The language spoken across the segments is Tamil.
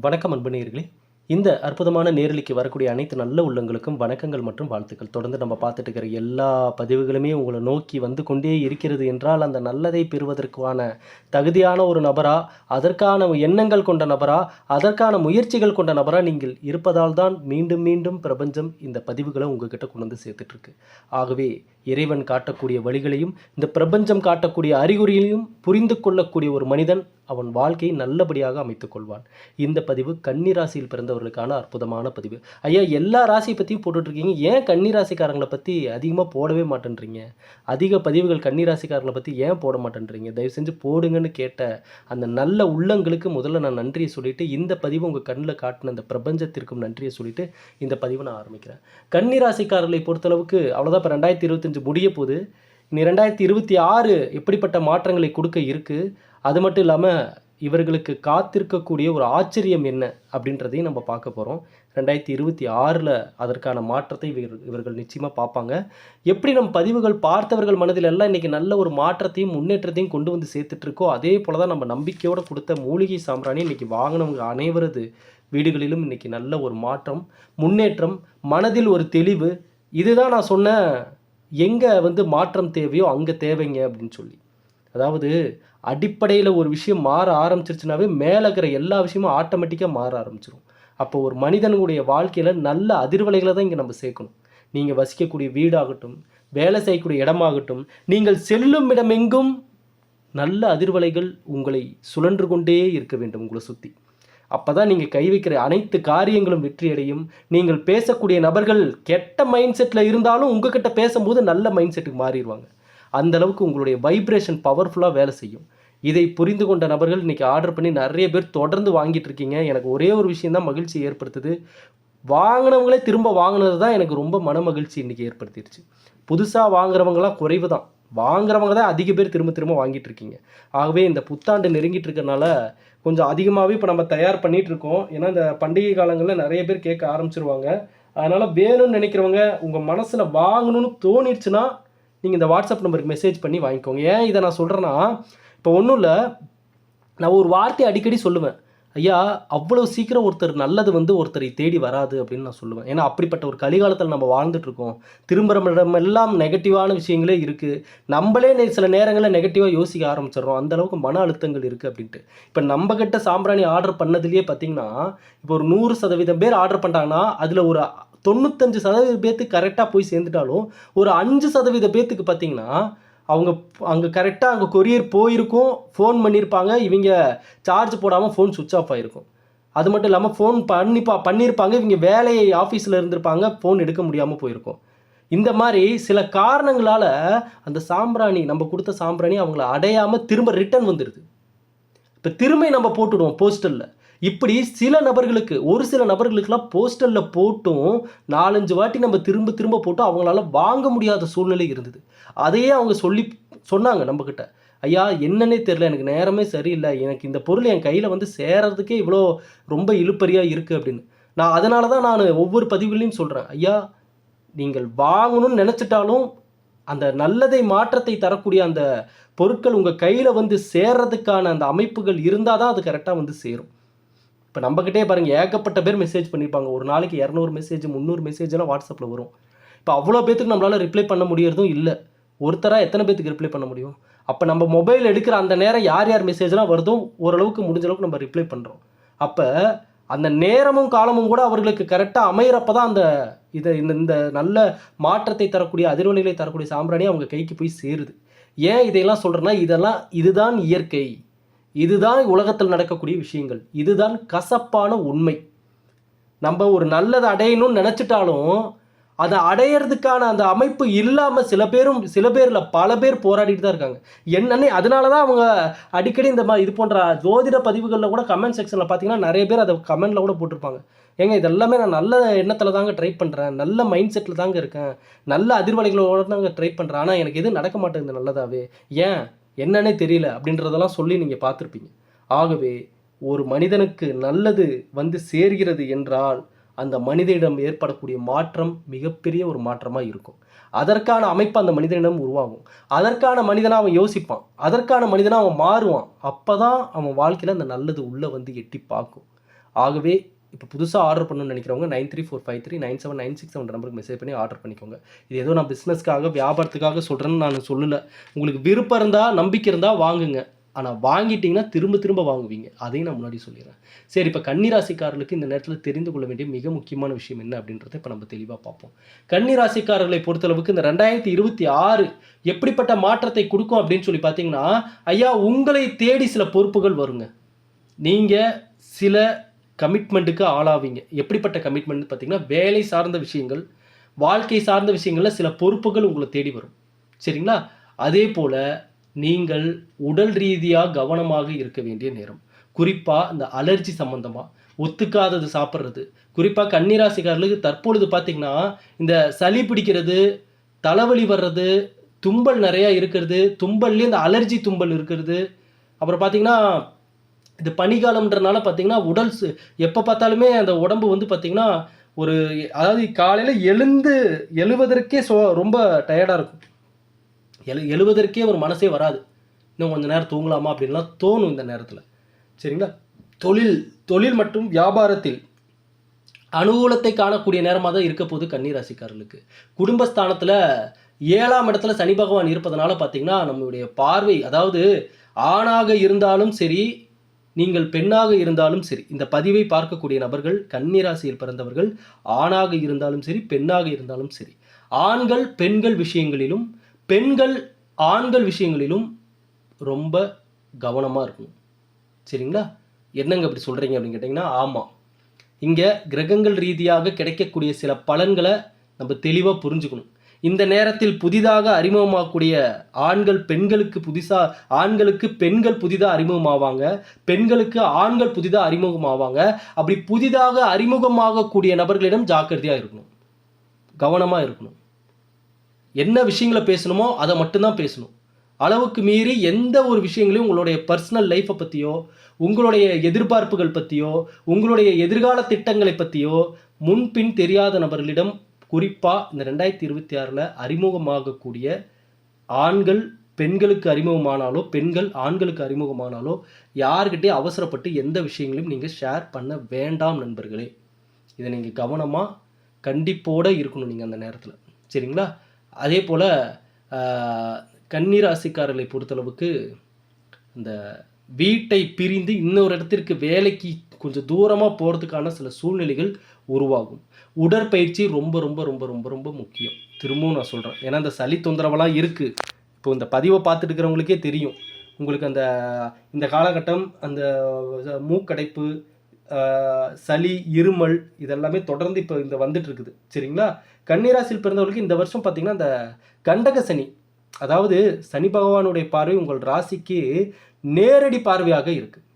வணக்கம் அன்பு நேர்களே இந்த அற்புதமான நேரலிக்கு வரக்கூடிய அனைத்து நல்ல உள்ளங்களுக்கும் வணக்கங்கள் மற்றும் வாழ்த்துக்கள். தொடர்ந்து நம்ம பார்த்துட்டு இருக்கிற எல்லா பதிவுகளுமே உங்களை நோக்கி வந்து கொண்டே இருக்கிறது என்றால் அந்த நல்லதை பெறுவதற்கான தகுதியான ஒரு நபரா அதற்கான எண்ணங்கள் கொண்ட நபரா அதற்கான முயற்சிகள் கொண்ட நபரா நீங்கள் இருப்பதால் தான் மீண்டும் மீண்டும் பிரபஞ்சம் இந்த பதிவுகளை உங்ககிட்ட கொண்டு வந்து சேர்த்துட்ருக்கு. ஆகவே இறைவன் காட்டக்கூடிய வழிகளையும் இந்த பிரபஞ்சம் காட்டக்கூடிய அறிகுறிகளையும் புரிந்து கொள்ளக்கூடிய ஒரு மனிதன் அவன் வாழ்க்கையை நல்லபடியாக அமைத்துக் கொள்வான். இந்த பதிவு கன்னி ராசியில் பிறந்தவர்களுக்கான அற்புதமான பதிவு. ஐயா எல்லா ராசியை பற்றியும் போட்டுட்ருக்கீங்க. ஏன் கன்னி ராசிக்காரங்களை பற்றி அதிகமாக போடவே மாட்டேன்றீங்க? அதிக பதிவுகள் கன்னி ராசிக்காரங்களை பற்றி ஏன் போட மாட்டேன்றீங்க? தயவு செஞ்சு போடுங்கன்னு கேட்ட அந்த நல்ல உள்ளங்களுக்கு முதல்ல நான் நன்றியை சொல்லிட்டு இந்த பதிவு உங்கள் கண்ணில் காட்டின அந்த பிரபஞ்சத்திற்கும் நன்றியை சொல்லிட்டு இந்த பதிவை நான் ஆரம்பிக்கிறேன். கன்னி ராசிக்காரர்களை பொறுத்தளவுக்கு அவ்வளோதான் இப்போ ரெண்டாயிரத்தி இருபத்தஞ்சு முடிய போகுது. இனி ரெண்டாயிரத்தி இருபத்தி ஆறு எப்படிப்பட்ட மாற்றங்களை கொடுக்க இருக்குது அது மட்டும் இல்லாமல் இவர்களுக்கு காத்திருக்கக்கூடிய ஒரு ஆச்சரியம் என்ன அப்படின்றதையும் நம்ம பார்க்க போகிறோம் ரெண்டாயிரத்தி இருபத்தி ஆறில் அதற்கான மாற்றத்தை இவர்கள் இவர்கள் நிச்சயமாக பார்ப்பாங்க. எப்படி நம் பதிவுகள் பார்த்தவர்கள் மனதில் எல்லாம் இன்றைக்கி நல்ல ஒரு மாற்றத்தையும் முன்னேற்றத்தையும் கொண்டு வந்து சேர்த்துட்ருக்கோ அதே போல் தான் நம்ம நம்பிக்கையோடு கொடுத்த மூலிகை சாம்பிராணி இன்றைக்கி வாங்கினவங்க அனைவரது வீடுகளிலும் இன்றைக்கி நல்ல ஒரு மாற்றம் முன்னேற்றம் மனதில் ஒரு தெளிவு. இதுதான் நான் சொன்ன எங்கே வந்து மாற்றம் தேவையோ அங்கே தேவைங்க அப்படின்னு சொல்லி. அதாவது அடிப்படையில் ஒரு விஷயம் மாற ஆரம்பிச்சிருச்சுனாவே மேலே இருக்கிற எல்லா விஷயமும் ஆட்டோமேட்டிக்காக மாற ஆரம்பிச்சிடும் அப்போ ஒரு மனிதனுடைய வாழ்க்கையில் நல்ல அதிர்வலைகளை தான் இங்கே நம்ம சேர்க்கணும். நீங்கள் வசிக்கக்கூடிய வீடாகட்டும் வேலை செய்யக்கூடிய இடமாகட்டும் நீங்கள் செல்லும் இடமெங்கும் நல்ல அதிர்வலைகள் உங்களை சுழன்று கொண்டே இருக்க வேண்டும் உங்களை சுற்றி அப்போ தான் நீங்கள் கை வைக்கிற அனைத்து காரியங்களும் வெற்றியடையும். நீங்கள் பேசக்கூடிய நபர்கள் கெட்ட மைண்ட் செட்டில் இருந்தாலும் உங்ககிட்ட பேசும்போது நல்ல மைண்ட் செட்டுக்கு மாறிடுவாங்க. அந்த அளவுக்கு உங்களுடைய வைப்ரேஷன் பவர்ஃபுல்லாக வேலை செய்யும். இதை புரிந்து கொண்ட நபர்கள் இன்றைக்கி ஆர்டர் பண்ணி நிறைய பேர் தொடர்ந்து வாங்கிட்டு இருக்கீங்க. எனக்கு ஒரே ஒரு விஷயம் தான் மகிழ்ச்சி ஏற்படுத்துது. வாங்கினவங்களே திரும்ப வாங்கினது தான் எனக்கு ரொம்ப மன மகிழ்ச்சி இன்றைக்கி ஏற்படுத்திடுச்சு. புதுசாக வாங்குறவங்களாம் குறைவு தான் வாங்குறவங்க தான் அதிக பேர் திரும்ப திரும்ப வாங்கிட்டு இருக்கீங்க ஆகவே இந்த புத்தாண்டு நெருங்கிட்டு இருக்கறனால கொஞ்சம் அதிகமாகவே இப்போ நம்ம தயார் பண்ணிட்டு இருக்கோம் ஏன்னா இந்த பண்டிகை காலங்களில் நிறைய பேர் கேட்க ஆரம்பிச்சிருவாங்க. அதனால் வேணும்னு நினைக்கிறவங்க உங்கள் மனசில் வாங்கணும்னு தோணிடுச்சுன்னா நீங்கள் இந்த வாட்ஸ்அப் நம்பருக்கு மெசேஜ் பண்ணி வாங்கிக்கோங்க. ஏன் இதை நான் சொல்கிறேன்னா இப்போ ஒன்றும் இல்லை நான் ஒரு வார்த்தையை அடிக்கடி சொல்லுவேன். ஐயா அவ்வளோ சீக்கிரம் ஒருத்தர் நல்லது வந்து ஒருத்தரை தேடி வராது அப்படின்னு நான் சொல்லுவேன். ஏன்னா அப்படிப்பட்ட ஒரு கலிகாலத்தில் நம்ம வாழ்ந்துட்டுருக்கோம் திரும்புகிற எல்லாம் நெகட்டிவான விஷயங்களே இருக்குது நம்மளே சில நேரங்களில் நெகட்டிவாக யோசிக்க ஆரம்பிச்சிடுறோம். அந்தளவுக்கு மன அழுத்தங்கள் இருக்குது அப்படின்ட்டு. இப்போ நம்ம சாம்பிராணி ஆர்டர் பண்ணதுலேயே பார்த்தீங்கன்னா இப்போ ஒரு நூறு சதவீதம் பேர் ஆர்டர் பண்ணுறாங்கன்னா அதில் ஒரு தொண்ணூத்தஞ்சு சதவீத பேர்த்துக்கு கரெக்டாக போய் சேர்ந்துட்டாலும் ஒரு அஞ்சு சதவீத பேர்த்துக்கு பார்த்தீங்கன்னா அவங்க அங்கே கரெக்டாக அங்கே கொரியர் போயிருக்கும் ஃபோன் பண்ணியிருப்பாங்க இவங்க சார்ஜ் போடாமல் ஃபோன் சுவிட்ச் ஆஃப் ஆகிருக்கும் அது மட்டும் இல்லாமல் ஃபோன் பண்ணிப்பா பண்ணியிருப்பாங்க இவங்க வேலையை ஆஃபீஸில் இருந்திருப்பாங்க. ஃபோன் எடுக்க முடியாமல் போயிருக்கும். இந்த மாதிரி சில காரணங்களால் அந்த சாம்பிராணி நம்ம கொடுத்த சாம்பிராணி அவங்கள அடையாமல் திரும்ப ரிட்டர்ன் வந்துடுது இப்போ திரும்ப நம்ம போட்டுடுவோம் போஸ்டலில் இப்படி சில நபர்களுக்கு ஒரு சில நபர்களுக்கெல்லாம் போஸ்டலில் போட்டும் நாலஞ்சு வாட்டி நம்ம திரும்ப திரும்ப போட்டும் அவங்களால வாங்க முடியாத சூழ்நிலை இருந்தது. அதையே அவங்க சொல்லி சொன்னாங்க நம்மக்கிட்ட ஐயா என்னன்னே தெரில எனக்கு நேரமே சரியில்லை. எனக்கு இந்த பொருள் என் கையில் வந்து சேரதுக்கே இவ்வளோ ரொம்ப இழுப்பறியாக இருக்குது அப்படின்னு. நான் அதனால தான் நான் ஒவ்வொரு பதிவுலையும் சொல்கிறேன் ஐயா நீங்கள் வாங்கணும்னு நினச்சிட்டாலும் அந்த நல்லதை மாற்றத்தை தரக்கூடிய அந்த பொருட்கள் உங்கள் கையில் வந்து சேர்றதுக்கான அந்த அமைப்புகள் இருந்தால் தான் அது கரெக்டாக வந்து சேரும். இப்போ நம்மக்கிட்டே பாருங்கள் ஏகப்பட்ட பேர் மெசேஜ் பண்ணியிருப்பாங்க ஒரு நாளைக்கு இரநூறு மெசேஜ் முந்நூறு மெசேஜ்லாம் வாட்ஸ்அப்பில் வரும். இப்போ அவ்வளோ பேத்துக்கு நம்மளால் ரிப்ளை பண்ண முடியறதும் இல்லை. ஒருத்தராக எத்தனை பேத்துக்கு ரிப்ளை பண்ண முடியும்? அப்போ நம்ம மொபைல் எடுக்கிற அந்த நேரம் யார் யார் மெசேஜ்லாம் வருதோ ஓரளவுக்கு முடிஞ்ச அளவுக்கு நம்ம ரிப்ளை பண்ணுறோம் அப்போ அந்த நேரமும் காலமும் கூட அவர்களுக்கு கரெக்டாக அமையிறப்ப தான் அந்த இதை இந்த இந்த நல்ல மாற்றத்தை தரக்கூடிய அதிர்வலைகளை தரக்கூடிய சாம்பிராணி அவங்க கைக்கு போய் சேருது. ஏன் இதையெல்லாம் சொல்கிறேன்னா இதெல்லாம் இதுதான் இயற்கை. இதுதான் உலகத்தில் நடக்கக்கூடிய விஷயங்கள். இதுதான் கசப்பான உண்மை. நம்ம ஒரு நல்லதை அடையணும்னு நினச்சிட்டாலும் அதை அடையிறதுக்கான அந்த அமைப்பு இல்லாமல் சில பேரும் சில பேரில் பல பேர் போராடிட்டு தான் இருக்காங்க. என்னன்னு அதனால தான் அவங்க அடிக்கடி இந்த மாதிரி இது போன்ற ஜோதிட பதிவுகளில் கூட கமெண்ட் செக்ஷனில் பார்த்தீங்கன்னா நிறைய பேர் அதை கமெண்ட்டில் கூட போட்டிருப்பாங்க. ஏங்க இதெல்லாமே நான் நல்ல எண்ணத்தில் தாங்க ட்ரை பண்ணுறேன் நல்ல மைண்ட் செட்டில் தாங்க இருக்கேன். நல்ல அதிர்வலைகளோட தாங்க ட்ரை பண்ணுறேன் ஆனால் எனக்கு எதுவும் நடக்க மாட்டேங்குது நல்லதாவே. ஏன்? என்னன்னே தெரியல அப்படின்றதெல்லாம் சொல்லி நீங்கள் பார்த்துருப்பீங்க. ஆகவே ஒரு மனிதனுக்கு நல்லது வந்து சேர்கிறது என்றால் அந்த மனிதனிடம் ஏற்படக்கூடிய மாற்றம் மிகப்பெரிய ஒரு மாற்றமாக இருக்கும். அதற்கான அமைப்பு அந்த மனிதனிடம் உருவாகும். அதற்கான மனிதனாக அவன் யோசிப்பான். அதற்கான மனிதனாக அவன் மாறுவான். அப்போ தான் அவன் வாழ்க்கையில் அந்த நல்லது உள்ளே வந்து எட்டி பார்க்கும். ஆகவே இப்போ புதுசாக ஆர்டர் பண்ணணும்னு நினைக்கிறவங்க nine three four five three nine seven nine six seven நம்பருக்கு மெசேஜ் பண்ணி ஆர்டர் பண்ணிக்கோங்க. இது ஏதோ நான் பிஸ்னஸ்க்காக வியாபாரத்துக்காக சொல்கிறேன்னு நான் சொல்லலை. உங்களுக்கு விருப்பம் இருந்தால் நம்பிக்கை இருந்தால் வாங்குங்க. ஆனால் வாங்கிட்டீங்கன்னா திரும்ப திரும்ப வாங்குவீங்க. அதையும் நான் முன்னாடி சொல்லிடுறேன். சரி இப்போ கன்னிராசிக்காரர்களுக்கு இந்த நேரத்தில் தெரிந்து கொள்ள வேண்டிய மிக முக்கியமான விஷயம் என்ன அப்படின்றத இப்போ நம்ம தெளிவாக பார்ப்போம். கன்னிராசிக்காரர்களை பொறுத்தளவுக்கு இந்த ரெண்டாயிரத்தி இருபத்தி ஆறு எப்படிப்பட்ட மாற்றத்தை கொடுக்கும் அப்படின்னு சொல்லி பார்த்தீங்கன்னா ஐயா உங்களை தேடி சில பொறுப்புகள் வருங்க. நீங்கள் சில கமிட்மெண்ட்டுக்கு ஆளாவீங்க. எப்படிப்பட்ட கமிட்மெண்ட் பார்த்தீங்கன்னா வேலை சார்ந்த விஷயங்கள் வாழ்க்கை சார்ந்த விஷயங்களில் சில பொறுப்புகள் உங்களை தேடி வரும். சரிங்களா? அதே போல் நீங்கள் உடல் ரீதியாக கவனமாக இருக்க வேண்டிய நேரம். குறிப்பாக இந்த அலர்ஜி சம்மந்தமாக ஒத்துக்காதது சாப்பிட்றது. குறிப்பாக கன்னிராசிக்காரர்களுக்கு தற்பொழுது பார்த்தீங்கன்னா இந்த சளி பிடிக்கிறது தலைவலி வர்றது தும்பல் நிறையா இருக்கிறது தும்பல்லே இந்த அலர்ஜி தும்பல் இருக்கிறது. அப்புறம் பார்த்தீங்கன்னா இது பனிக்காலம்ன்றனால பார்த்தீங்கன்னா உடல் எப்போ பார்த்தாலுமே அந்த உடம்பு வந்து பார்த்தீங்கன்னா ஒரு அதாவது காலையில் எழுந்து எழுவதற்கே சோ ரொம்ப டயர்டாக இருக்கும். எழு எழுவதற்கே ஒரு மனசே வராது. இன்னும் கொஞ்சம் நேரம் தூங்கலாமா அப்படின்லாம் தோணும் இந்த நேரத்தில். சரிங்களா? தொழில் தொழில் மற்றும் வியாபாரத்தில் அனுகூலத்தை காணக்கூடிய நேரமாக தான் இருக்க போகுது கன்னிராசிக்காரர்களுக்கு. குடும்பஸ்தானத்தில் ஏழாம் இடத்துல சனி பகவான் இருப்பதனால பார்த்தீங்கன்னா நம்மளுடைய பார்வை அதாவது ஆணாக இருந்தாலும் சரி நீங்கள் பெண்ணாக இருந்தாலும் சரி இந்த பதிவை பார்க்கக்கூடிய நபர்கள் கன்னிராசியில் பிறந்தவர்கள் ஆணாக இருந்தாலும் சரி பெண்ணாக இருந்தாலும் சரி ஆண்கள் பெண்கள் விஷயங்களிலும் பெண்கள் ஆண்கள் விஷயங்களிலும் ரொம்ப கவனமாக இருக்கணும். சரிங்களா? என்னங்க அப்படி சொல்கிறீங்க அப்படின்னு கேட்டிங்கன்னா ஆமாம் இங்கே கிரகங்கள் ரீதியாக கிடைக்கக்கூடிய சில பலன்களை நம்ம தெளிவாக புரிஞ்சுக்கணும். இந்த நேரத்தில் புதிதாக அறிமுகமாகக்கூடிய ஆண்கள் பெண்களுக்கு புதுசாக ஆண்களுக்கு பெண்கள் புதிதாக அறிமுகமாவாங்க பெண்களுக்கு ஆண்கள் புதிதாக அறிமுகமாவாங்க. அப்படி புதிதாக அறிமுகமாகக்கூடிய நபர்களிடம் ஜாக்கிரதையாக இருக்கணும். கவனமாக இருக்கணும். என்ன விஷயங்களை பேசணுமோ அதை மட்டும்தான் பேசணும். அளவுக்கு மீறி எந்த ஒரு விஷயங்களையும் உங்களுடைய பர்சனல் லைஃப்பை பற்றியோ உங்களுடைய எதிர்பார்ப்புகள் பற்றியோ உங்களுடைய எதிர்கால திட்டங்களை பற்றியோ முன்பின் தெரியாத நபர்களிடம் குறிப்பாக இந்த ரெண்டாயிரத்தி இருபத்தி ஆறில் அறிமுகமாகக்கூடிய ஆண்கள் பெண்களுக்கு அறிமுகமானாலோ பெண்கள் ஆண்களுக்கு அறிமுகமானாலோ யார்கிட்டே அவசரப்பட்டு எந்த விஷயங்களையும் நீங்கள் ஷேர் பண்ண வேண்டாம் நண்பர்களே. இதை நீங்கள் கவனமாக கண்டிப்போடு இருக்கணும் நீங்கள் அந்த நேரத்தில். சரிங்களா? அதே போல் கன்னிராசிக்காரர்களை பொறுத்தளவுக்கு இந்த வீட்டை பிரிந்து இன்னொரு இடத்திற்கு வேலைக்கு கொஞ்சம் தூரமாக போகிறதுக்கான சில சூழ்நிலைகள் உருவாகும். உடற்பயிற்சி ரொம்ப ரொம்ப ரொம்ப ரொம்ப ரொம்ப முக்கியம். திரும்பவும் நான் சொல்கிறேன் ஏன்னா இந்த சளி தொந்தரவெல்லாம் இருக்குது இப்போ இந்த பதிவை பார்த்துட்டு இருக்கிறவங்களுக்கே தெரியும். உங்களுக்கு அந்த இந்த காலகட்டம் அந்த மூக்கடைப்பு சளி இருமல் இதெல்லாமே தொடர்ந்து இப்போ இந்த வந்துட்டு இருக்குது. சரிங்களா? கன்னிராசியில் பிறந்தவர்களுக்கு இந்த வருஷம் பார்த்தீங்கன்னா இந்த கண்டக சனி அதாவது சனி பகவானுடைய பார்வை உங்கள் ராசிக்கு நேரடி பார்வையாக இருக்குது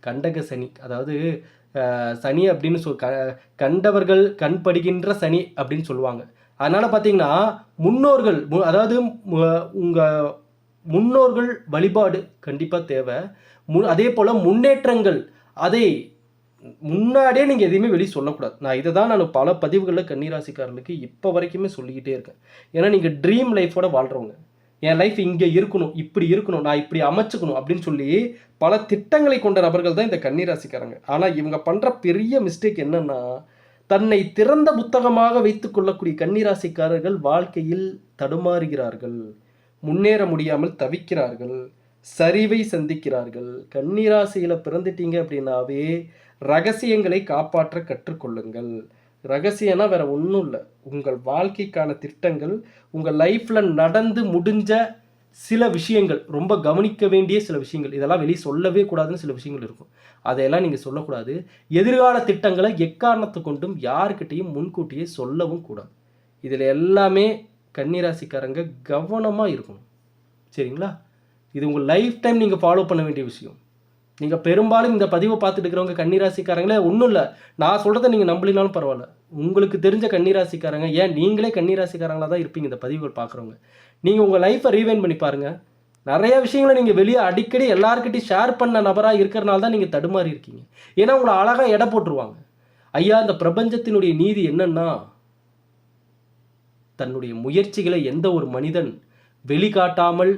கண்டக சனி அதாவது சனி அப்படின்னு சொல் க கண்டவர்கள் கண் படுகின்ற சனி அப்படின்னு சொல்லுவாங்க. அதனால் பார்த்தீங்கன்னா முன்னோர்கள் மு- அதாவது உங்கள் முன்னோர்கள் வழிபாடு கண்டிப்பாக தேவை. மு அதே போல் முன்னேற்றங்கள் அதை முன்னாடியே நீங்கள் எதையுமே வெளியே சொல்லக்கூடாது. நான் இதை தான் நான் பல பதிவுகளில் கன்னிராசிக்காரர்களுக்கு இப்போ வரைக்குமே சொல்லிக்கிட்டே இருக்கேன். ஏன்னா நீங்கள் ட்ரீம் லைஃபோட வாழ்கிறவங்க என் லைஃப் இங்கே இருக்கணும் இப்படி இருக்கணும் நான் இப்படி அமைச்சுக்கணும் அப்படின்னு சொல்லி பல திட்டங்களை கொண்ட நபர்கள் தான் இந்த கன்னிராசிக்காரங்க. ஆனால் இவங்க பண்ணுற பெரிய மிஸ்டேக் என்னன்னா தன்னை திறந்த புத்தகமாக வைத்துக்கொள்ளக்கூடிய கன்னிராசிக்காரர்கள் வாழ்க்கையில் தடுமாறுகிறார்கள். முன்னேற முடியாமல் தவிக்கிறார்கள். சரிவை சந்திக்கிறார்கள். கன்னிராசியில் பிறந்துட்டீங்க அப்படின்னாவே ரகசியங்களை காப்பாற்ற கற்றுக்கொள்ளுங்கள். ரகசியம்னா வேற ஒன்றும் இல்லை. உங்கள் வாழ்க்கைக்கான திட்டங்கள் உங்கள் லைஃப்பில் நடந்து முடிஞ்ச சில விஷயங்கள் ரொம்ப கவனிக்க வேண்டிய சில விஷயங்கள் இதெல்லாம் வெளியே சொல்லவே கூடாதுன்னு சில விஷயங்கள் இருக்கும். அதையெல்லாம் நீங்கள் சொல்லக்கூடாது. எதிர்கால திட்டங்களை எக்காரணத்தை கொண்டும் யாருக்கிட்டையும் முன்கூட்டியே சொல்லவும் கூடாது. இதில் எல்லாமே கன்னிராசிக்காரங்க கவனமாக இருக்கணும். சரிங்களா? இது உங்கள் லைஃப் டைம் நீங்கள் ஃபாலோ பண்ண வேண்டிய விஷயம். நீங்கள் பெரும்பாலும் இந்த பதிவை பார்த்துட்டு இருக்கிறவங்க கன்னிராசிக்காரங்களே ஒன்றும் இல்லை நான் சொல்கிறத நீங்கள் நம்பலினாலும் பரவாயில்ல. உங்களுக்கு தெரிஞ்ச கன்னிராசிக்காரங்க ஏன் நீங்களே கன்னிராசிக்காரங்களாக தான் இருப்பீங்க இந்த பதிவுகள் பார்க்குறவங்க. நீங்கள் உங்கள் லைஃப்பை ரீவைன் பண்ணி பாருங்கள் நிறைய விஷயங்களை நீங்கள் வெளியே அடிக்கடி எல்லாருக்கிட்டையும் ஷேர் பண்ண நபராக இருக்கிறனால தான் நீங்கள் தடுமாறி இருக்கீங்க. ஏன்னா உங்களை அழகாக எடை போட்டுருவாங்க. ஐயா இந்த பிரபஞ்சத்தினுடைய நீதி என்னன்னா தன்னுடைய முயற்சிகளை எந்த ஒரு மனிதன் வெளிக்காட்டாமல்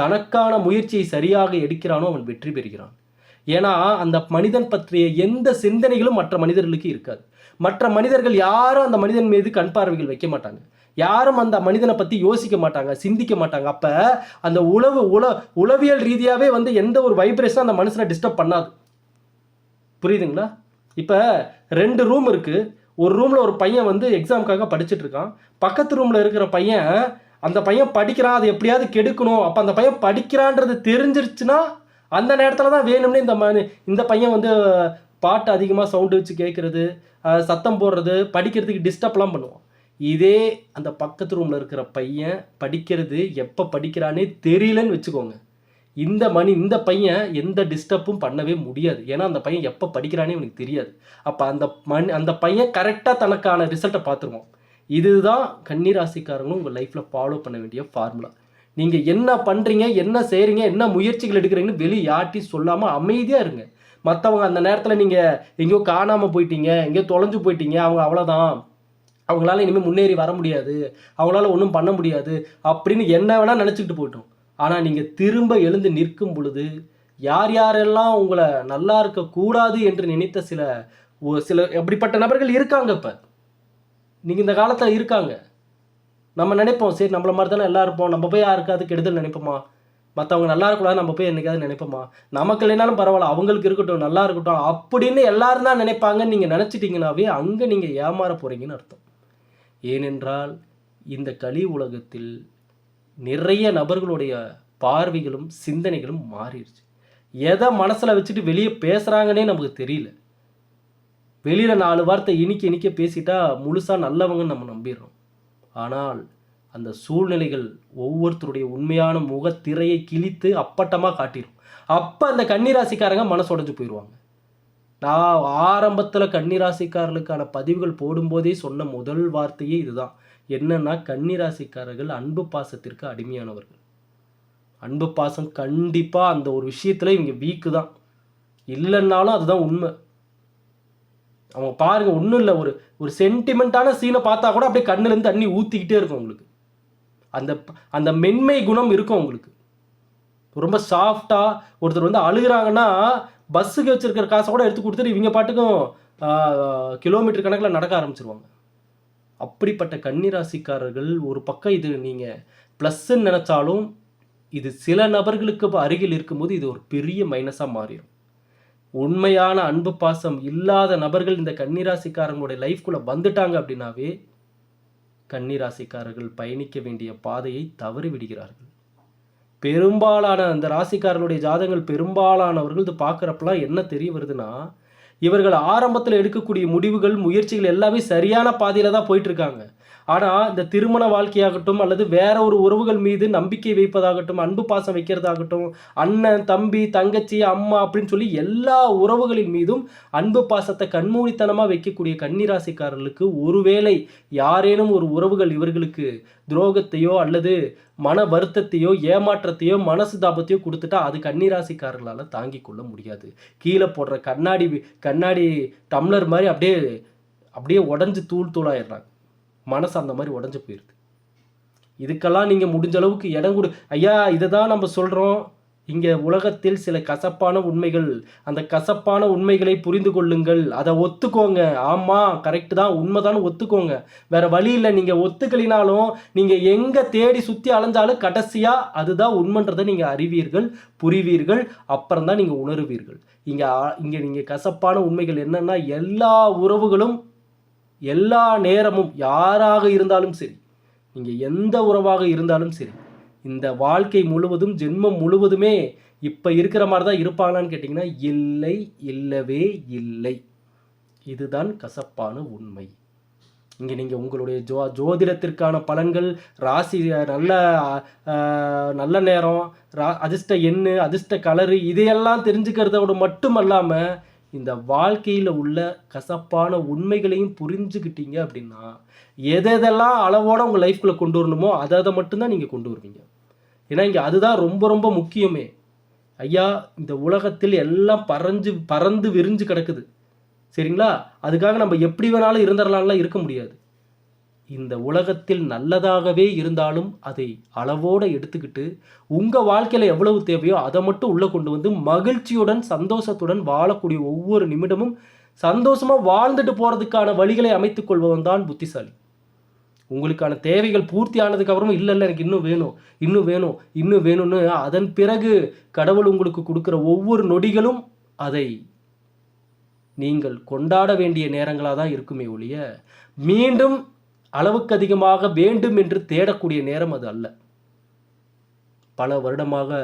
தனக்கான முயற்சியை சரியாக எடுக்கிறானோ அவன் வெற்றி பெறுகிறான். ஏன்னா அந்த மனிதன் பற்றிய எந்த சிந்தனைகளும் மற்ற மனிதர்களுக்கு இருக்காது. மற்ற மனிதர்கள் யாரும் அந்த மனிதன் மீது கண் பார்வைகள் வைக்க மாட்டாங்க. யாரும் அந்த மனிதனை பற்றி யோசிக்க மாட்டாங்க சிந்திக்க மாட்டாங்க. அப்போ அந்த உளவு உள உளவியல் ரீதியாகவே வந்து எந்த ஒரு வைப்ரேஷனும் அந்த மனுஷனை டிஸ்டர்ப் பண்ணாது. புரியுதுங்களா? இப்போ ரெண்டு ரூம் இருக்குது ஒரு ரூமில் ஒரு பையன் வந்து எக்ஸாமுக்காக படிச்சுட்டு இருக்கான். பக்கத்து ரூமில் இருக்கிற பையன் அந்த பையன் படிக்கிறான் அதை எப்படியாவது கெடுக்கணும். அப்போ அந்த பையன் படிக்கிறான்றது தெரிஞ்சிருச்சுன்னா அந்த நேரத்தில் தான் வேணும்னே இந்த ம இந்த பையன் வந்து பாட்டு அதிகமாக சவுண்டு வச்சு கேட்குறது சத்தம் போடுறது படிக்கிறதுக்கு டிஸ்டர்ப்லாம் பண்ணுவான். இதே அந்த பக்கத்து ரூமில் இருக்கிற பையன் படிக்கிறது எப்போ படிக்கிறானே தெரியலன்னு வச்சுக்கோங்க. இந்த மணி இந்த பையன் எந்த டிஸ்டர்பும் பண்ணவே முடியாது. ஏன்னா அந்த பையன் எப்போ படிக்கிறானே இவனுக்கு தெரியாது. அப்போ அந்த மணி அந்த பையன் கரெக்டாக தனக்கான ரிசல்ட்டை பார்த்துருவான். இதுதான் கன்னிராசிக்காரங்களும் உங்கள் லைஃப்பில் ஃபாலோ பண்ண வேண்டிய ஃபார்முலா நீங்கள் என்ன பண்ணுறீங்க என்ன செய்கிறீங்க என்ன முயற்சிகள் எடுக்கிறீங்கன்னு வெளியே யார்ட்டையும் சொல்லாமல் அமைதியாக இருங்க. மற்றவங்க அந்த நேரத்தில் நீங்கள் எங்கேயோ காணாமல் போயிட்டீங்க எங்கேயோ தொலைஞ்சு போயிட்டீங்க அவங்க அவ்வளோதான் அவங்களால இனிமேல் முன்னேறி வர முடியாது. அவங்களால ஒன்றும் பண்ண முடியாது அப்படின்னு என்ன வேணால் நினச்சிக்கிட்டு போயிட்டோம். ஆனால் நீங்கள் திரும்ப எழுந்து நிற்கும் பொழுது யார் யாரெல்லாம் உங்களை நல்லா இருக்கக்கூடாது என்று நினைத்த சில சில அப்படிப்பட்ட நபர்கள் இருக்காங்க இப்போ. நீங்கள் இந்த காலத்தில் இருக்காங்க. நம்ம நினைப்போம் சரி நம்மள மாதிரி தானே எல்லாம் இருப்போம். நம்ம போய் யாருக்காவது கெடுதல் நினைப்போமா? மற்றவங்க நல்லா இருக்கக்கூடாது நம்ம போய் என்னைக்காவது நினைப்போமா? நமக்கு இல்லைனாலும் பரவாயில்ல அவங்களுக்கு இருக்கட்டும் நல்லா இருக்கட்டும் அப்படின்னு எல்லாரும் தான் நினைப்பாங்கன்னு நீங்கள் நினச்சிட்டிங்கனாவே அங்கே நீங்கள் ஏமாற போகிறீங்கன்னு அர்த்தம். ஏனென்றால் இந்த கலி உலகத்தில் நிறைய நபர்களுடைய பார்வைகளும் சிந்தனைகளும் மாறிடுச்சு. எதை மனசில் வச்சுட்டு வெளியே பேசுகிறாங்கன்னே நமக்கு தெரியல. வெளியில் நாலு வார்த்தை இனிக்க இனிக்க பேசிட்டா முழுசாக நல்லவங்கன்னு நம்ம நம்பிடுறோம். ஆனால் அந்த சூழ்நிலைகள் ஒவ்வொருத்தருடைய உண்மையான முகத்திரையை கிழித்து அப்பட்டமாக காட்டிடும் அப்போ அந்த கன்னிராசிக்காரங்க மனசுடைஞ்சு போயிடுவாங்க நான் ஆரம்பத்தில் கன்னிராசிக்காரர்களுக்கான பதிவுகள் போடும்போதே சொன்ன முதல் வார்த்தையே இதுதான். என்னன்னா கன்னிராசிக்காரர்கள் அன்பு பாசத்திற்கு அடிமையானவர்கள். அன்பு பாசம் கண்டிப்பாக அந்த ஒரு விஷயத்தில் இவங்க வீக்கு தான் இல்லைன்னாலும் அதுதான் உண்மை. அவங்க பாருங்க ஒன்றும் இல்லை ஒரு ஒரு சென்டிமெண்ட்டான சீனை பார்த்தா கூட அப்படியே கண்ணுலேருந்து தண்ணி ஊற்றிக்கிட்டே இருக்கும் உங்களுக்கு. அந்த அந்த மென்மை குணம் இருக்கும் உங்களுக்கு. ரொம்ப சாஃப்டாக ஒருத்தர் வந்து அழுகுறாங்கன்னா பஸ்ஸுக்கு வச்சுருக்கிற காசை கூட எடுத்து கொடுத்துட்டு இவங்க பாட்டுக்கும் கிலோமீட்டர் கணக்கில் நடக்க ஆரம்பிச்சிருவாங்க. அப்படிப்பட்ட கன்னிராசிக்காரர்கள் ஒரு பக்கம் இது நீங்கள் ப்ளஸ்ன்னு நினச்சாலும் இது சில நபர்களுக்கு அருகில் இருக்கும்போது இது ஒரு பெரிய மைனஸாக மாறிடும் உண்மையான அன்பு பாசம் இல்லாத நபர்கள் இந்த கன்னிராசிக்காரங்களுடைய லைஃப்குள்ளே வந்துட்டாங்க அப்படின்னாவே கன்னிராசிக்காரர்கள் பயணிக்க வேண்டிய பாதையை தவறி விடுகிறார்கள். பெரும்பாலான அந்த ராசிக்காரர்களுடைய ஜாதகங்கள் பெரும்பாலானவர்கள் இது பார்க்குறப்பெல்லாம் என்ன தெரிய வருதுன்னா இவர்கள் ஆரம்பத்தில் எடுக்கக்கூடிய முடிவுகள் முயற்சிகள் எல்லாமே சரியான பாதையில் தான் போயிட்டுருக்காங்க ஆனால் இந்த திருமண வாழ்க்கையாகட்டும் அல்லது வேற ஒரு உறவுகள் மீது நம்பிக்கை வைப்பதாகட்டும் அன்பு பாசம் வைக்கிறதாகட்டும் அண்ணன் தம்பி தங்கச்சி அம்மா அப்படின்னு சொல்லி எல்லா உறவுகளின் மீதும் அன்பு பாசத்தை கண்மூடித்தனமாக வைக்கக்கூடிய கன்னிராசிக்காரர்களுக்கு ஒருவேளை யாரேனும் ஒரு உறவுகள் இவர்களுக்கு துரோகத்தையோ அல்லது மன வருத்தத்தையோ ஏமாற்றத்தையோ மனசு தாபத்தையோ கொடுத்துட்டா அது கன்னிராசிக்காரர்களால் தாங்கிக் கொள்ள முடியாது. கீழே போடுற கண்ணாடி கண்ணாடி டம்ளர் மாதிரி அப்படியே அப்படியே உடஞ்சி தூள் தூளாயிடுறாங்க. மனசு அந்த மாதிரி உடஞ்சி போயிடுது இதுக்கெல்லாம் நீங்கள் முடிஞ்ச அளவுக்கு இடம் கொடு. ஐயா இதை தான் நம்ம சொல்கிறோம் இங்கே உலகத்தில் சில கசப்பான உண்மைகள். அந்த கசப்பான உண்மைகளை புரிந்து கொள்ளுங்கள். அதை ஒத்துக்கோங்க. ஆமாம் கரெக்டு தான். உண்மைதான் ஒத்துக்கோங்க. வேறு வழி இல்லை. நீங்கள் ஒத்துக்கலினாலும் நீங்கள் எங்கே தேடி சுற்றி அலைஞ்சாலும் கடைசியாக அதுதான் உண்மைன்றதை நீங்கள் அறிவீர்கள் புரிவீர்கள். அப்புறம் தான் நீங்கள் உணருவீர்கள். இங்கே இங்கே நீங்கள் கசப்பான உண்மைகள் என்னென்னா எல்லா உறவுகளும் எல்லா நேரமும் யாராக இருந்தாலும் சரி நீங்கள் எந்த உறவாக இருந்தாலும் சரி இந்த வாழ்க்கை முழுவதும் ஜென்மம் முழுவதுமே இப்போ இருக்கிற மாதிரி தான் இருப்பாங்களான்னு கேட்டிங்கன்னா இல்லை இல்லவே இல்லை. இதுதான் கசப்பான உண்மை. இங்கே நீங்கள் உங்களுடைய ஜோ ஜோதிடத்திற்கான பலன்கள் ராசி நல்ல நல்ல நேரம் ரா அதிர்ஷ்ட எண்ணு அதிர்ஷ்ட கலரு இதையெல்லாம் தெரிஞ்சுக்கிறதோட மட்டும் அல்லாமல் இந்த வாழ்க்கையில் உள்ள கசப்பான உண்மைகளையும் புரிஞ்சுக்கிட்டீங்க அப்படின்னா எதெல்லாம் அளவோட உங்கள் லைஃப்குள்ளே கொண்டு வரணுமோ அதை அதை மட்டும்தான் நீங்கள் கொண்டு வருவீங்க. ஏன்னா இங்கே அதுதான் ரொம்ப ரொம்ப முக்கியமே. ஐயா இந்த உலகத்தில் எல்லாம் பறஞ்சு பறந்து விரிஞ்சு கிடக்குது. சரிங்களா? அதுக்காக நம்ம எப்படி வேணாலும் இருந்துடலாம்லாம் இருக்க முடியாது. இந்த உலகத்தில் நல்லதாகவே இருந்தாலும் அதை அளவோடு எடுத்துக்கிட்டு உங்கள் வாழ்க்கையில் எவ்வளவு தேவையோ அதை மட்டும் உள்ளே கொண்டு வந்து மகிழ்ச்சியுடன் சந்தோஷத்துடன் வாழக்கூடிய ஒவ்வொரு நிமிடமும் சந்தோஷமாக வாழ்ந்துட்டு போகிறதுக்கான வழிகளை அமைத்துக் கொள்பவன் தான் புத்திசாலி. உங்களுக்கான தேவைகள் பூர்த்தி ஆனதுக்கப்புறமும் இல்லை இல்லை எனக்கு இன்னும் வேணும் இன்னும் வேணும் இன்னும் வேணும்னு அதன் பிறகு கடவுள் உங்களுக்கு கொடுக்குற ஒவ்வொரு நொடிகளும் அதை நீங்கள் கொண்டாட வேண்டிய நேரங்களாக தான் இருக்குமே ஒழிய மீண்டும் அளவுக்கு அதிகமாக வேண்டும் என்று தேடக்கூடிய நேரம் அது அல்ல. பல வருடமாக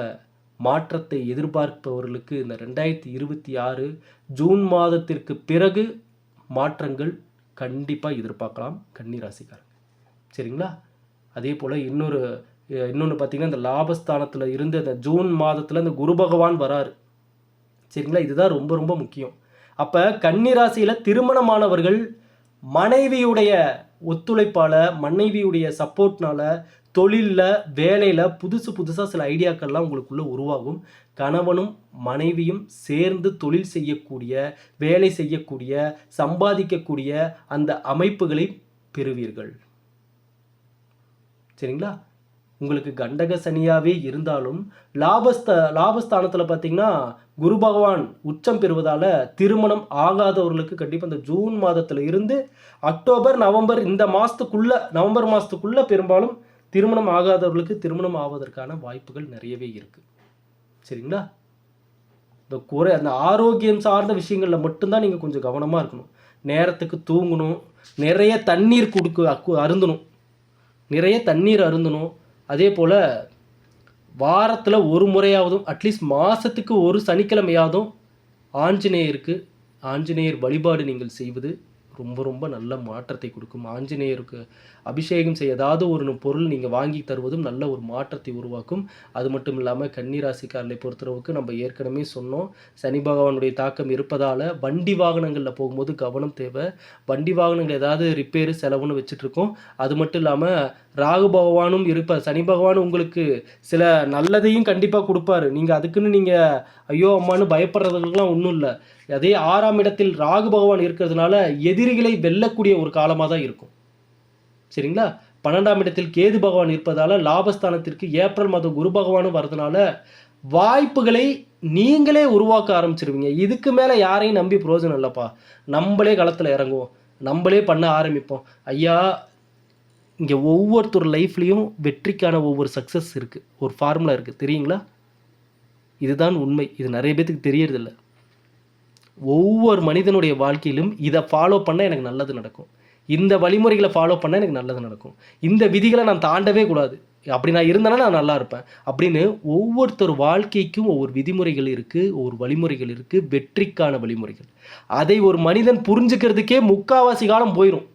மாற்றத்தை எதிர்பார்ப்பவர்களுக்கு இந்த ரெண்டாயிரத்தி இருபத்தி ஆறு ஜூன் மாதத்திற்கு பிறகு மாற்றங்கள் கண்டிப்பாக எதிர்பார்க்கலாம் கன்னிராசிக்காரங்க. சரிங்களா? அதே போல் இன்னொரு இன்னொன்று பார்த்தீங்கன்னா இந்த லாபஸ்தானத்தில் இருந்து அந்த ஜூன் மாதத்தில் அந்த குரு பகவான் வராரு. சரிங்களா? இதுதான் ரொம்ப ரொம்ப முக்கியம். அப்போ கன்னிராசியில் திருமணமானவர்கள் மனைவியுடைய ஒத்துழைப்பால் மனைவியுடைய சப்போர்ட்னால தொழிலில் வேலையில் புதுசு புதுசாக சில ஐடியாக்கள்லாம் உங்களுக்குள்ளே உருவாகும். கணவனும் மனைவியும் சேர்ந்து தொழில் செய்யக்கூடிய வேலை செய்யக்கூடிய சம்பாதிக்கக்கூடிய அந்த அமைப்புகளை பெறுவீர்கள். சரிங்களா? உங்களுக்கு கண்டக சனியாகவே இருந்தாலும் லாபஸ்த லாபஸ்தானத்தில் பார்த்தீங்கன்னா குரு பகவான் உச்சம் பெறுவதால் திருமணம் ஆகாதவர்களுக்கு கண்டிப்பாக இந்த ஜூன் மாதத்தில் இருந்து அக்டோபர் நவம்பர் இந்த மாதத்துக்குள்ளே நவம்பர் மாதத்துக்குள்ளே பெரும்பாலும் திருமணம் ஆகாதவர்களுக்கு திருமணம் ஆவதற்கான வாய்ப்புகள் நிறையவே இருக்குது சரிங்களா? இந்த குறை அந்த ஆரோக்கியம் சார்ந்த விஷயங்களில் மட்டும்தான் நீங்கள் கொஞ்சம் கவனமாக இருக்கணும். நேரத்துக்கு தூங்கணும் நிறைய தண்ணீர் கொடுக்க அக்கு- அருந்தணும். நிறைய தண்ணீர் அருந்தணும். அதே போல் வாரத்தில் ஒரு முறையாவதும் அட்லீஸ்ட் மாதத்துக்கு ஒரு சனிக்கிழமையாவதும் ஆஞ்சநேயருக்கு ஆஞ்சநேயர் வழிபாடு நீங்கள் செய்வது ரொம்ப ரொம்ப நல்ல மாற்றத்தை கொடுக்கும். ஆஞ்சநேயருக்கு அபிஷேகம் செய்ய ஏதாவது ஒரு பொருள் நீங்கள் வாங்கி தருவதும் நல்ல ஒரு மாற்றத்தை உருவாக்கும். அது மட்டும் இல்லாமல் கன்னிராசிக்காரர்களை பொறுத்தளவுக்கு நம்ம ஏற்கனவே சொன்னோம். சனி பகவானுடைய தாக்கம் இருப்பதால் வண்டி வாகனங்களில் போகும்போது கவனம் தேவை. வண்டி வாகனங்கள் ஏதாவது ரிப்பேரு செலவுன்னு வச்சுட்ருக்கோம் அது மட்டும் இல்லாமல் ராகு பகவானும் இருப்பார் சனி பகவான் உங்களுக்கு சில நல்லதையும் கண்டிப்பாக கொடுப்பாரு. நீங்கள் அதுக்குன்னு நீங்கள் ஐயோ அம்மான்னு பயப்படுறதுக்கெல்லாம் ஒன்றும் இல்லை. அதே ஆறாம் இடத்தில் ராகு பகவான் இருக்கிறதுனால எதிரிகளை வெல்லக்கூடிய ஒரு காலமாக தான் இருக்கும். சரிங்களா? பன்னெண்டாம் இடத்தில் கேது பகவான் இருப்பதால் லாபஸ்தானத்திற்கு ஏப்ரல் மாதம் குரு பகவானும் வரதுனால வாய்ப்புகளை நீங்களே உருவாக்க ஆரம்பிச்சிருவீங்க. இதுக்கு மேலே யாரையும் நம்பி பிரயோஜனம் இல்லைப்பா. நம்மளே களத்தில் இறங்குவோம். நம்மளே பண்ண ஆரம்பிப்போம். ஐயா இங்கே ஒவ்வொருத்தர் லைஃப்லேயும் வெற்றிக்கான ஒவ்வொரு சக்ஸஸ் இருக்குது ஒரு ஃபார்முலா இருக்குது தெரியுங்களா? இதுதான் உண்மை. இது நிறைய பேத்துக்கு தெரியறதில்ல. ஒவ்வொரு மனிதனுடைய வாழ்க்கையிலும் இதை ஃபாலோ பண்ண எனக்கு நல்லது நடக்கும். இந்த வழிமுறைகளை ஃபாலோ பண்ண எனக்கு நல்லது நடக்கும். இந்த விதிகளை நான் தாண்டவே கூடாது. அப்படி நான் இருந்தேன்னா நான் நல்லா இருப்பேன். அப்படின்னு ஒவ்வொருத்தர் வாழ்க்கைக்கும் ஒவ்வொரு விதிமுறைகள் இருக்குது ஒவ்வொரு வழிமுறைகள் இருக்குது வெற்றிக்கான வழிமுறைகள். அதை ஒரு மனிதன் புரிஞ்சுக்கிறதுக்கே முக்காவாசி காலம் போயிடும்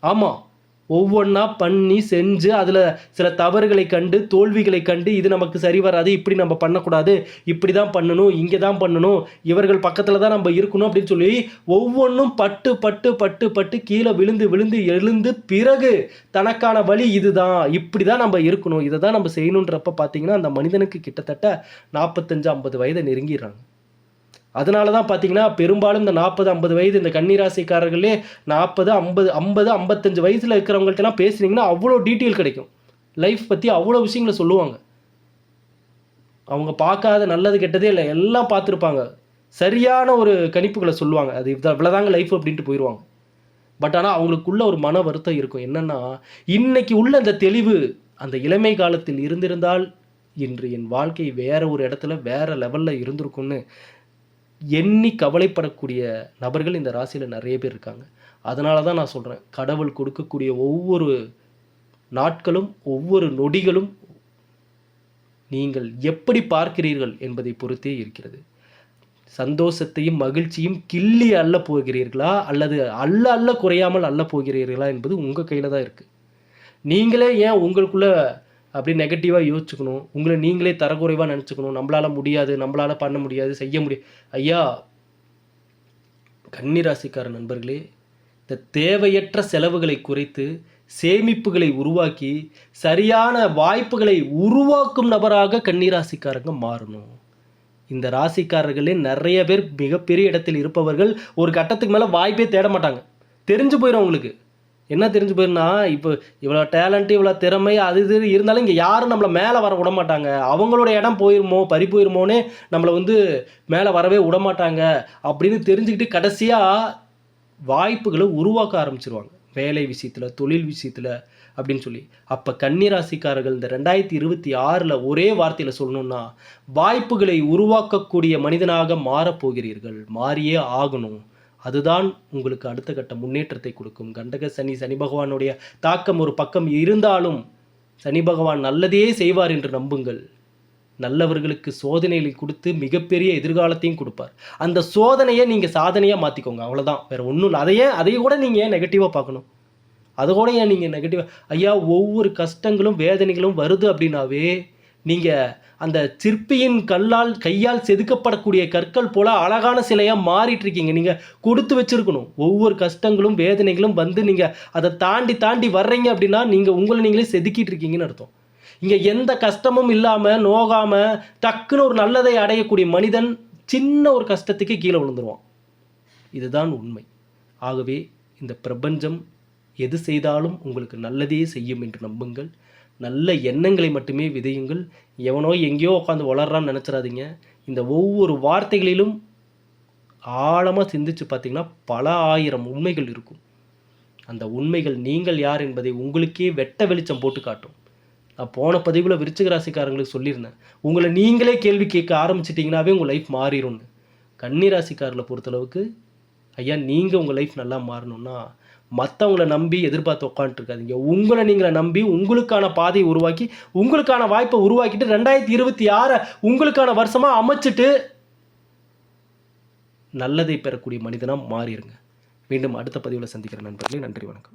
ஆமாம் ஒவ்வொன்றா பண்ணி செஞ்சு அதில் சில தவறுகளை கண்டு தோல்விகளை கண்டு இது நமக்கு சரி வராது இப்படி நம்ம பண்ணக்கூடாது இப்படி தான் பண்ணணும் இங்கே தான் பண்ணணும் இவர்கள் பக்கத்தில் தான் நம்ம இருக்கணும் அப்படின்னு சொல்லி ஒவ்வொன்றும் பட்டு பட்டு பட்டு பட்டு கீழே விழுந்து விழுந்து எழுந்து பிறகு தனக்கான வழி இதுதான் இப்படி தான் நம்ம இருக்கணும் இதை தான் நம்ம செய்யணுன்றப்ப பார்த்தீங்கன்னா அந்த மனிதனுக்கு கிட்டத்தட்ட நாற்பத்தஞ்சு ஐம்பது வயதை நெருங்கிடுறாங்க. அதனால தான் பார்த்தீங்கன்னா பெரும்பாலும் இந்த நாற்பது ஐம்பது வயது இந்த கன்னிராசிக்காரர்களே நாற்பது ஐம்பது ஐம்பது ஐம்பத்தஞ்சு வயசில் இருக்கிறவங்கள்ட்டலாம் பேசுனீங்கன்னா அவ்வளோ டீட்டெயில் கிடைக்கும். லைஃப் பற்றி அவ்வளோ விஷயங்களை சொல்லுவாங்க. அவங்க பார்க்காத நல்லது கெட்டதே இல்லை. எல்லாம் பார்த்துருப்பாங்க. சரியான ஒரு கணிப்புகளை சொல்லுவாங்க. அது இவ்வளோ இவ்வளோதாங்க லைஃப் அப்படின்ட்டு போயிடுவாங்க பட் ஆனால் அவங்களுக்குள்ள ஒரு மன வருத்தம் இருக்கும். என்னென்னா இன்னைக்கு உள்ள அந்த தெளிவு அந்த இளமை காலத்தில் இருந்திருந்தால் இன்று என் வாழ்க்கை வேற ஒரு இடத்துல வேற லெவலில் இருந்திருக்கும்னு எண்ணி கவலைப்படக்கூடிய நபர்கள் இந்த ராசியில் நிறைய பேர் இருக்காங்க. அதனால தான் நான் சொல்கிறேன் கடவுள் கொடுக்கக்கூடிய ஒவ்வொரு நாட்களும் ஒவ்வொரு நொடிகளும் நீங்கள் எப்படி பார்க்கிறீர்கள் என்பதை பொறுத்தே இருக்கிறது. சந்தோஷத்தையும் மகிழ்ச்சியும் கிள்ளி அள்ள போகிறீர்களா? அல்லது அள்ள அள்ள குறையாமல் அள்ள போகிறீர்களா என்பது உங்கள் கையில் தான் இருக்குது நீங்களே ஏன் உங்களுக்குள்ளே அப்படி நெகட்டிவாக யோசிச்சுக்கணும். உங்களை நீங்களே தரக்குறைவாக நினச்சிக்கணும். நம்மளால் முடியாது நம்மளால் பண்ண முடியாது செய்ய முடியாது ஐயா கன்னிராசிக்கார நண்பர்களே இந்த தேவையற்ற செலவுகளை குறைத்து சேமிப்புகளை உருவாக்கி சரியான வாய்ப்புகளை உருவாக்கும் நபராக கன்னிராசிக்காரங்க மாறணும். இந்த ராசிக்காரர்களே நிறைய பேர் மிகப்பெரிய இடத்தில் இருப்பவர்கள் ஒரு கட்டத்துக்கு மேலே வாய்ப்பே தேட மாட்டாங்க. தெரிஞ்சு போயிடும் அவங்களுக்கு. என்ன தெரிஞ்சு போயிருன்னா இப்போ இவ்வளோ டேலண்ட்டு இவ்வளோ திறமை அது இது இருந்தாலும் இங்கே யாரும் நம்மளை மேலே வர விட மாட்டாங்க. அவங்களோட இடம் போயிருமோ பறி போயிருமோனே நம்மளை வந்து மேலே வரவே விட மாட்டாங்க அப்படின்னு தெரிஞ்சுக்கிட்டு கடைசியாக வாய்ப்புகளை உருவாக்க ஆரம்பிச்சிருவாங்க. வேலை விஷயத்தில் தொழில் விஷயத்தில் அப்படின்னு சொல்லி. அப்போ கன்னிராசிக்காரர்கள் இந்த ரெண்டாயிரத்தி இருபத்தி ஆறில் ஒரே வார்த்தையில் சொல்லணும்னா வாய்ப்புகளை உருவாக்கக்கூடிய மனிதனாக மாறப்போகிறீர்கள் மாறியே ஆகணும். அதுதான் உங்களுக்கு அடுத்த கட்ட முன்னேற்றத்தை கொடுக்கும். கண்டக சனி சனி பகவானுடைய தாக்கம் ஒரு பக்கம் இருந்தாலும் சனி பகவான் நல்லதே செய்வார் என்று நம்புங்கள். நல்லவர்களுக்கு சோதனைகளை கொடுத்து மிகப்பெரிய எதிர்காலத்தையும் கொடுப்பார். அந்த சோதனையை நீங்கள் சாதனையாக மாற்றிக்கோங்க அவ்வளோதான் வேறு ஒன்றும் இல்லை. அதையே அதையே கூட நீங்கள் ஏன் நெகட்டிவாக பார்க்கணும்? அதை கூட ஏன் நீங்கள் நெகட்டிவாக ஐயா ஒவ்வொரு கஷ்டங்களும் வேதனைகளும் வருது அப்படின்னாவே நீங்கள் அந்த சிற்பியின் கல்லால் கையால் செதுக்கப்படக்கூடிய கற்கள் போல் அழகான சிலையாக மாறிட்டுருக்கீங்க. நீங்கள் கொடுத்து வச்சிருக்கணும். ஒவ்வொரு கஷ்டங்களும் வேதனைகளும் வந்து நீங்கள் அதை தாண்டி தாண்டி வர்றீங்க அப்படின்னா நீங்கள் உங்களை நீங்களே செதுக்கிட்டு இருக்கீங்கன்னு அர்த்தம். இங்கே எந்த கஷ்டமும் இல்லாமல் நோகாமல் டக்குன்னு ஒரு நல்லதை அடையக்கூடிய மனிதன் சின்ன ஒரு கஷ்டத்துக்கு கீழே விழுந்துருவான். இதுதான் உண்மை. ஆகவே இந்த பிரபஞ்சம் எது செய்தாலும் உங்களுக்கு நல்லதே செய்யும் என்று நம்புங்கள். நல்ல எண்ணங்களை மட்டுமே விதையுங்கள். எவனோ எங்கேயோ உட்காந்து வளர்றான்னு நினச்சிடாதீங்க. இந்த ஒவ்வொரு வார்த்தைகளிலும் ஆழமாக சிந்திச்சு பார்த்தீங்கன்னா பல ஆயிரம் உண்மைகள் இருக்கும். அந்த உண்மைகள் நீங்கள் யார் என்பதை உங்களுக்கே வெட்ட வெளிச்சம் போட்டு காட்டும். நான் போன பதிவில் விருச்சிக ராசிக்காரங்களுக்கு சொல்லியிருந்தேன். உங்களை நீங்களே கேள்வி கேட்க ஆரம்பிச்சிட்டிங்கனாவே உங்கள் லைஃப் மாறிடும்னு. கன்னி ராசிக்காரில் பொறுத்தளவுக்கு ஐயா நீங்கள் உங்கள் லைஃப் நல்லா மாறணும்னா மற்றவங்கள நம்பி எதிர்பார்த்து உட்காந்துருக்காதீங்க உங்களை நீங்களை நம்பி உங்களுக்கான பாதையை உருவாக்கி உங்களுக்கான வாய்ப்பை உருவாக்கிட்டு ரெண்டாயிரத்தி இருபத்தி ஆறை உங்களுக்கான வருஷமாக அமைச்சிட்டு நல்லதை பெறக்கூடிய மனிதனாக மாறிடுங்க மீண்டும் அடுத்த பதிவில் சந்திக்கிற நண்பர்களே. நன்றி வணக்கம்.